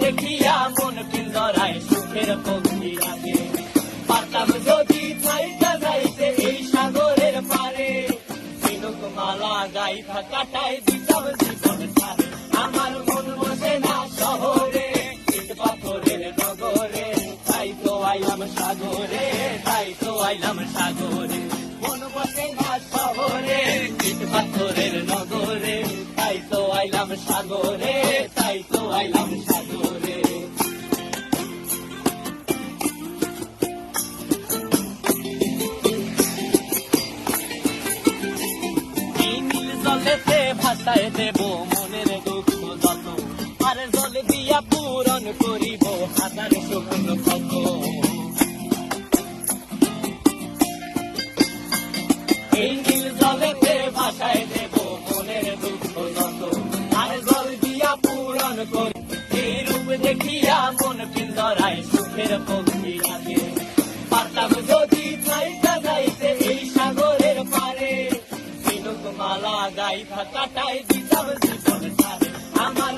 দেখিয়া মন পিঞ্জরায় সুখের পক্ষী রাখে পারতাম যদি চাইতে যাইতে এই সাগরের পারে ঝিনুক মালা গাইথা কাটাই দিতাম জীবন সারে আমার মন বসে না শহরে ইট পাথরের নগরে, তাই তো আইলাম সাগরে, তাই তো আইলাম সাগরে। মন বসে না শহরে ইট পাথরের নগরে, তাই তো আইলাম সাগরে, তাই তো আইলাম সাগরে। জলেতে ভাসায় দেব মনের দুঃখ যত। আর জল দিয়া পূরণ করিব হাজার সুগন্ধ কত। এই নীল জলেতে ভাসায় দেব মনের দুঃখ যত। আর জল দিয়া পূরণ করি, এই রূপ দেখিয়া মন পিন্দরায় সুখের পক্ষী রাখে মালা গাইথা কাটাই দিতাম জীবন আমার